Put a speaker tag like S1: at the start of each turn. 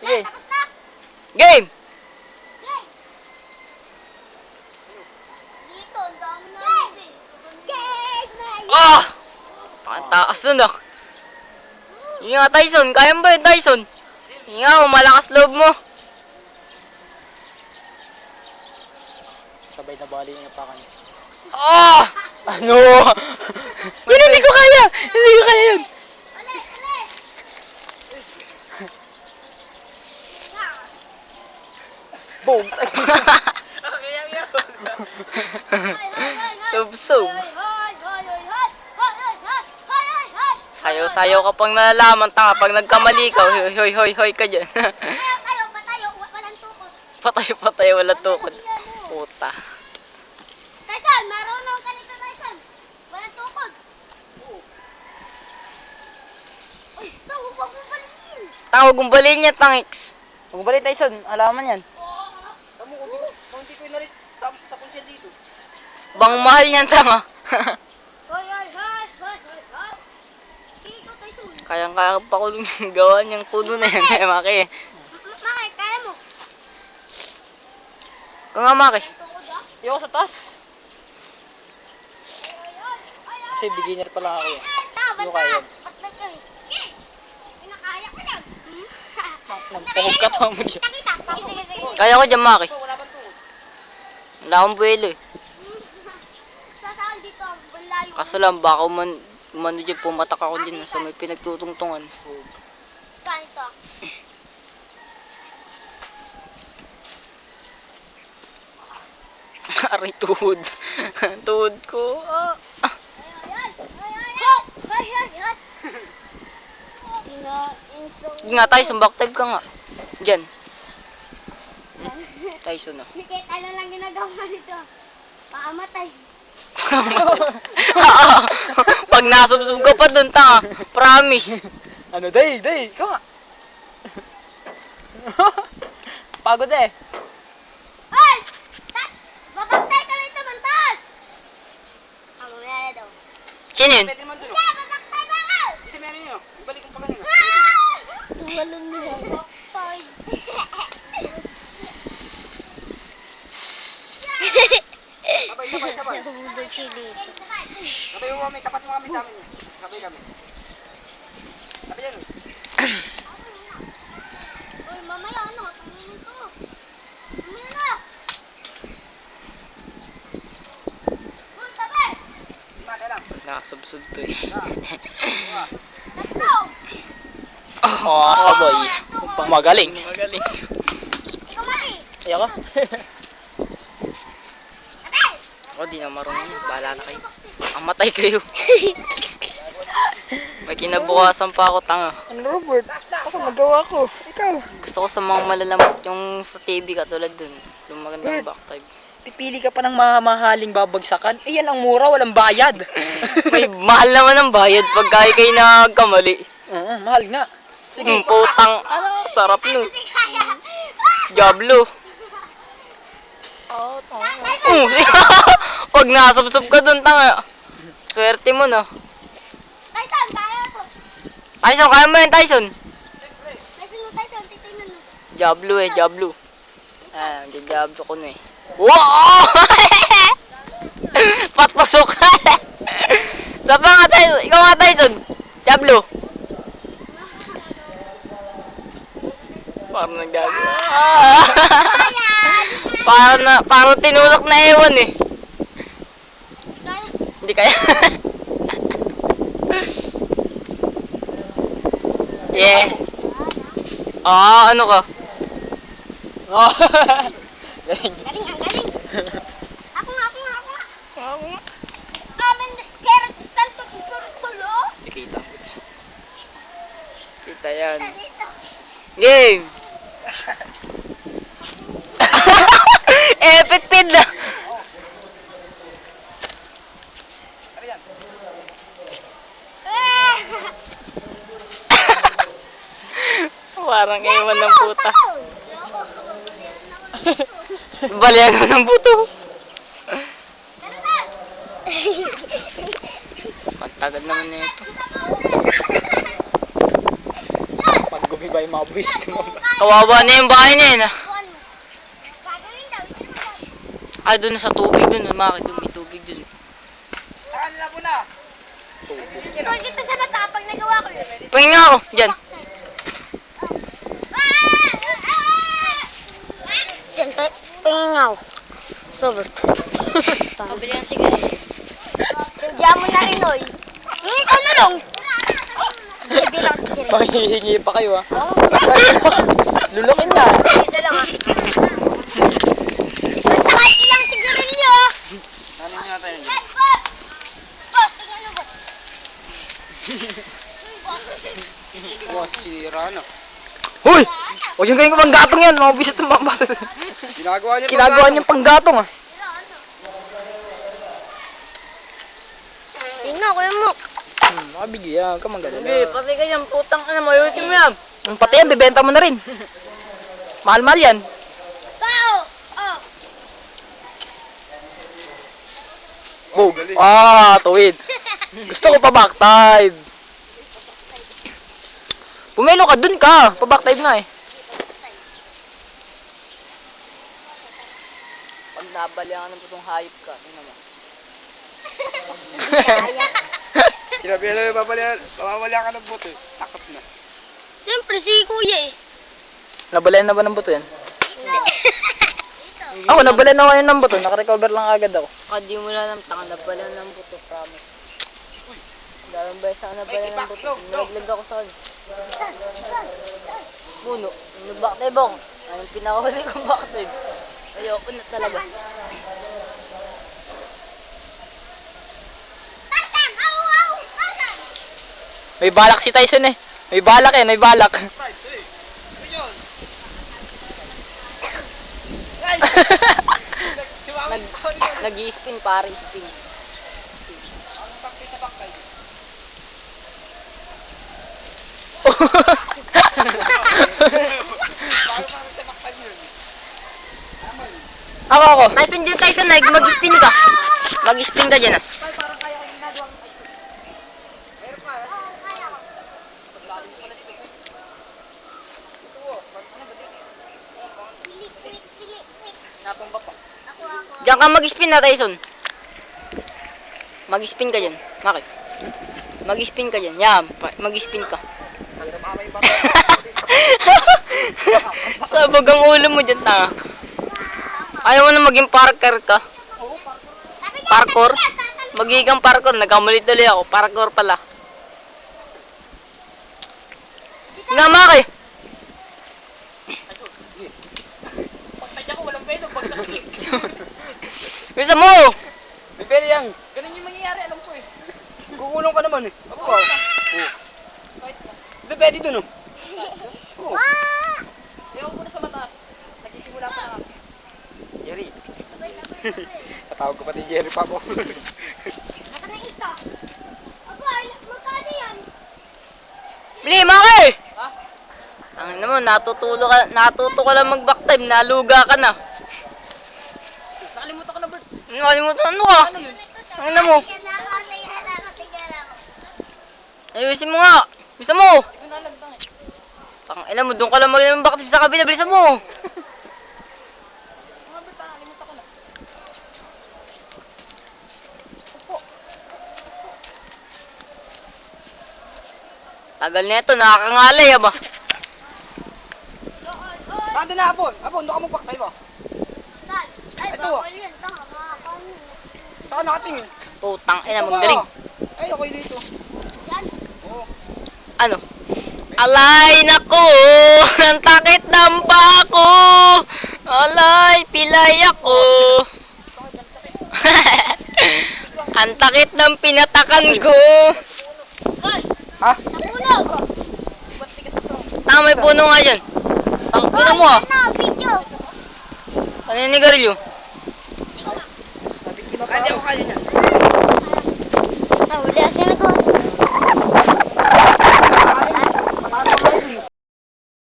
S1: Sige. Game!
S2: Yay!
S1: Ah! Ang taas nun ah. Inga Tyson, kaya mo ba yun Tyson? Inga mo, malakas loob mo.
S3: Sabay na bali niya pa kanya.
S1: Ah!
S3: Ano?
S1: Yun, hindi ko kaya! Hindi ko kaya yun!
S3: Boom!
S2: Hoy, hoy, hoy! Hoy, hoy, hoy!
S1: Sayo-sayo ka pang nalalaman, tanga. Pag nagkamali ka, hoy, hoy, hoy, hoy ka dyan. Patay, patay, wala tukod. Puta.
S2: Tyson, marunong ka nito, Tyson. Walang tukod. Uy, ito, huwag mo balikin.
S1: Tawag kong balin niya, tangiks.
S3: Kung bali Tyson, alaman yan. Tamo ko, kung hindi ko inalis sa, sa konsya dito.
S1: Bang mahal niyan, tanga.
S2: Ikaw.
S1: Kayang-kaya pa ko gawa niyang puno na yan, eh, Maki.
S2: Ma- Maki, kaya mo.
S1: Kung nga, Maki.
S3: Ayoko sa taas. Kasi beginner pa lang ako eh.
S2: Ah,
S3: Ano kaya yan?
S2: Patlag ka yan.
S3: Pa mo
S2: sige.
S1: Kaya ko dyan, Maki.
S3: Wala
S1: akong buwelo eh.
S2: Sasaan dito, ang layo.
S1: Kaso lang, baka man, umano dyan, pumatak ako din sa may pinagtutungtungan.
S2: Ganito.
S1: Aray, tuhod. tuhod ko. Ah. ah. Nga, Tyson, back type ka nga. Diyan. Tyson, oh.
S2: Kahit ano lang ginagawa nito. Paamatay.
S1: Pag nasubsob ka pa dun, tanga. Promise.
S3: Ano, day, day, ikaw nga. Pagod eh.
S2: Ay! Ta- Babagtay ka rito, bantas! Ang mamaya daw.
S1: Sino yun?
S3: Pwede naman dun.
S2: Kaya, babagtay ka ka!
S3: Isa meron nyo. Ibalik ko pa kanina.
S2: Tumalon niya. Babagtay.
S3: Sabay, sabay, sabay.
S2: Nabubog si Lito.
S3: Sabay mo kami, tapat mo kami sa amin. eh. Sabay kami. Sabay yan.
S2: Uy, mamaya ano? Tumingin ko. Mamaya na! Uy, tabi!
S3: Lima, kailang.
S1: Nakasubsob to eh.
S2: Let's go!
S1: Oh,
S3: kaboy. Magaling.
S1: Magaling.
S2: Ikaw, Maki!
S3: Ayoko.
S1: Ako, di na marunong. Bahala na kayo. Amatay kayo. May kinabukasan pa ako, tanga.
S3: Ano, Robert? Ako, nagawa ko. Ikaw.
S1: Gusto ko sa mga malalamot yung sa TV katulad dun. Yung magandang
S3: Good.
S1: back type.
S3: Pipili ka pa ng mamahaling babagsakan. Eh, yan ang mura, walang bayad.
S1: May mahal naman ang bayad pag kaya kayo nagkamali.
S3: Oo, mahal nga.
S1: Sige, putang, ano, sarap
S2: kaya.
S1: Diablo. Oh, Uh, pag nasubsob ka dun, tanga. Swerte mo, no?
S2: Tyson, kaya
S1: mo yan, Tyson.
S2: Tyson mo, Tyson. Titignan mo.
S1: Diablo eh, Diablo. Ah, di Diablo ko na eh. Wow! Patpasok ka. Sa pa nga, Tyson. Ikaw nga, Tyson. Diablo. Parang nagagawa. Ah! parang na, parang tinulak na ewan eh.
S2: Kaya.
S1: Hindi kaya. yes. Ah, ano ka?
S3: Oh. Galing.
S2: Galing, ang galing. Ako nga, ako nga, ako nga. Amen, the Spirit Santo, Tulo.
S1: Kita. Kita yan. Game! Epic pin na!
S3: Ano yan?
S2: Ah!
S1: Parang ewan ng puta.
S2: Takaw.
S1: Balian mo ng puto.
S2: Ganun ba?
S1: Ang tagal naman na ito.
S3: Pagod. Bumiba yung mga buwis ko.
S1: Kawawa na yung bahay niya yun ah. Ay, doon sa tubig doon. Maki, doon may tubig doon.
S3: Saan na po na?
S2: Ikaw kita sa mata pag nagawa ko yun.
S1: Pahinga ako, dyan.
S2: Diyan, pingaw. Robert. Pabili ang sigaret. Diyan mo na rin, oy. Hmm, ikaw na lang. Bibili ako ng sigaret.
S3: Mahihingi pa kayo ah. Lulukin na.
S2: Isa lang, ah. Basta kahit ilang sigarilyo.
S3: Ano nga tayo
S2: boss! Tingnan mo, boss. Boss,
S3: sira na.
S1: Hoy! Huwag yung gawin ko panggatong yan. Mga bisit ng mga bata.
S3: Ginagawa niyo
S1: Ginagawa niyang panggatong ah.
S2: Tingnan, kuya mo.
S3: Hmm, makabigyan ka maganda.
S1: pati ka yan. Putang ka na. Mayusin mo yan.
S3: Ang pati yan, bibenta mo na rin. Mahal-mahal yan.
S2: Bao! Oh.
S3: Oh, ah, tuwid. Gusto ko pa backdive. Pumelo ka, dun ka. Pa backdive nga eh.
S1: Pag nabalyangan ng putong hayop ka, tingnan mo.
S3: Sinabi na babalian, babalian ka ng bote. Takot na.
S2: Siyempre, si kuya eh.
S3: Nabalayan na ba ng buto yan?
S2: Hindi.
S3: Ako, nabalayan na ako yan ng buto. Nakarecover lang agad ako.
S1: Kadi mo lang ng tanga na pala ng buto, promise. Dalawang beses na nabala ng buto. Naglag ako sa kanya. Puno. Nag-backdive ako. Ayun, pinakahuli kong backdive. Ayoko na talaga.
S3: May balak si Tyson eh. May balak eh, may balak.
S1: Nag, nag-i-spin pare, spin.
S3: ako, ako.
S1: Tyson dyan, Tyson, nag- mag-spin ka. Mag-spin ka dyan ah. Diyan ka mag-spin na, Tyson. Mag-spin ka dyan. Bakit? Mag-spin ka dyan. Yan, mag-spin ka. Sabog ang ulo mo dyan, tanga. Ayaw mo na maging parkour ka.
S2: Niya,
S1: Parkour?
S2: tatalon.
S1: Magiging parkour. Nagkamali tuloy ako. Parkour pala. Nga, Maki. Bisa mo!
S3: May pwede yan. Ganun yung mangyayari, alam ko eh. Gugulong ka naman eh. Ako ba? Oo. Hindi, pwede dun oh. Oo.
S2: Wah!
S3: Ewan ko na sa mataas. Nagsisimula pa lang Jerry.
S2: Sabay, sabay, sabay.
S3: Tatawag ko pati Jerry pa ako.
S2: Naka na isa. Aba, magkano yan?
S1: Bili, Maki! Ang naman, natutulo ka, natuto ka lang mag-back time, naluga ka na.
S3: Nakalimutan ko na Bert.
S1: Nakalimutan, ano ka? Ang mo?
S2: Ako, tingnan ako, tingnan ako.
S1: Ayusin mo nga. Bisa mo.
S3: Tang eh.
S1: Tang ina mo, doon ka lang mag back time sa kabila, bilisan mo.
S3: Mga Bert, ah, nakalimutan ko na.
S1: Tagal na ito, nakakangalay ah ba?
S3: Nandun na Apon. Apon, doon ka magpaktay ba?
S2: Saan? Ay,
S3: Ito,
S2: bawal yan. Tanga, makakaano.
S3: Saan nakatingin?
S1: Putang ina,
S3: Ito ba?
S1: magaling.
S3: Ay, ako'y dito.
S2: Yan.
S3: Oo.
S1: Ano? Alay, nako! Ang takit ng pako! Alay, pilay ako! Ang takit ng pinatakan ko!
S3: Ha?
S1: Tama, may puno nga dyan. Tang ina mo ah.
S2: Ano, video.
S1: Paninigarilyo.
S3: Ay, di ako kaya niya.
S2: Nahuli kasi ako.